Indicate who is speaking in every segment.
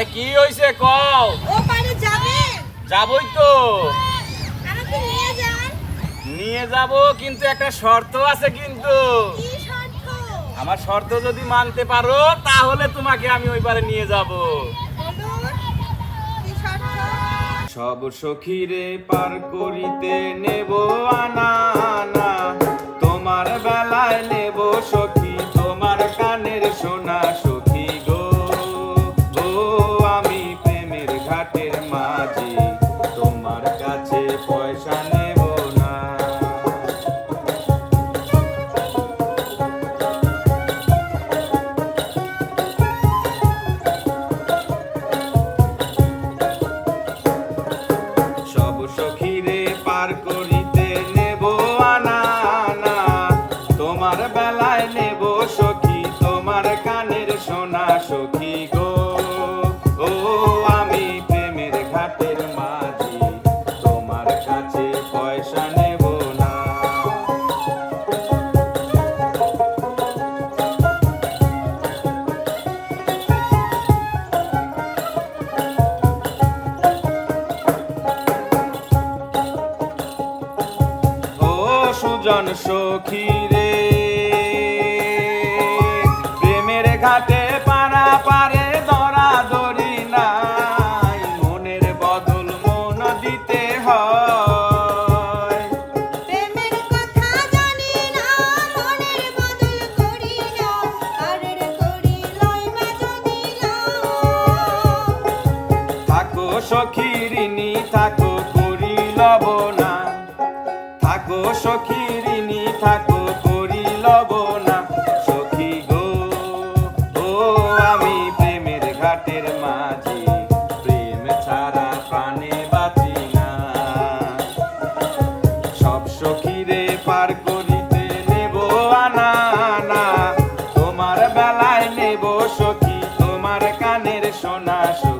Speaker 1: আরে কি হইছে কও?
Speaker 2: ও পারে যাবে।
Speaker 1: যাবই তো।
Speaker 2: আমাকে নিয়ে যান।
Speaker 1: নিয়ে যাব কিন্তু একটা শর্ত আছে কিন্তু।
Speaker 2: কি শর্ত?
Speaker 1: আমার শর্ত যদি মানতে পারো তাহলে তোমাকে আমি ওই পারে নিয়ে যাব।
Speaker 2: বলুন কি শর্ত?
Speaker 1: সব সখীরে পার করিতে নেব আনা আনা। তোমার বেলায় ঘাটের মাঝি, তোমার কাছে পয়সা নেব না। সব সখীরে পার করিতে নেব আনা তোমার বেলায় নেব সখী, তোমার কানের সোনা সখী সুজন সখী রে। প্রেমের ঘাটে পারা পারে দরা দরি নাই। মনের বদল মন দিতে হয়।
Speaker 2: যদি না।
Speaker 1: থাকো করি লব না থাকো সখীরিনী থাকো করি লব না সখী গো, ও আমি প্রেমের ঘাটের মাঝি, প্রেম ছাড়া প্রাণে বাঁচি না। সব সখীরে পার করিতে নেব আনা আনা তোমার বেলায় নেব সখী, তোমার কানের সোনা সখী।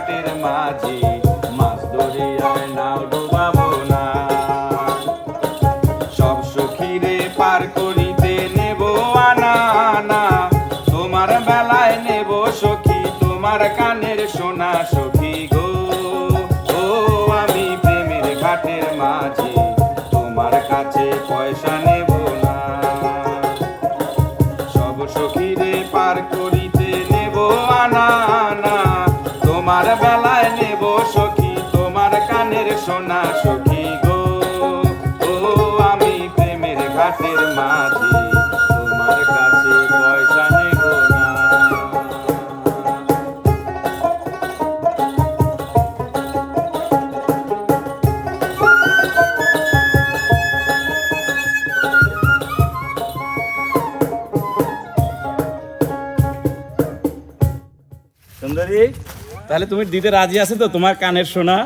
Speaker 1: ঘাটের মাঝি, মাছ দরিয়ায় নাও ডুবাবো না সব সখীরে পার করিতে নেব আনা তোমার বেলায় নেব সখী, তোমার কানের সোনা সখী গো। ও, আমি প্রেমের ঘাটের মাঝে, তোমার কাছে পয়সা নেব না। সব সখীরে মাঝে তোমার কাছে পয়সা নেব সুন্দরী, তাহলে তুমি দিতে রাজি আছে তো? তোমার কানের সোনা।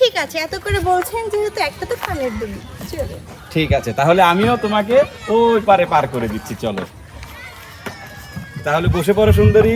Speaker 2: ঠিক আছে, এত করে বলছেন যেহেতু একটা তো কানের দুল। চলো।
Speaker 1: ঠিক আছে, তাহলে আমিও তোমাকে ওই পারে পার করে দিচ্ছি, চলো। তাহলে বসে পড়ো সুন্দরী।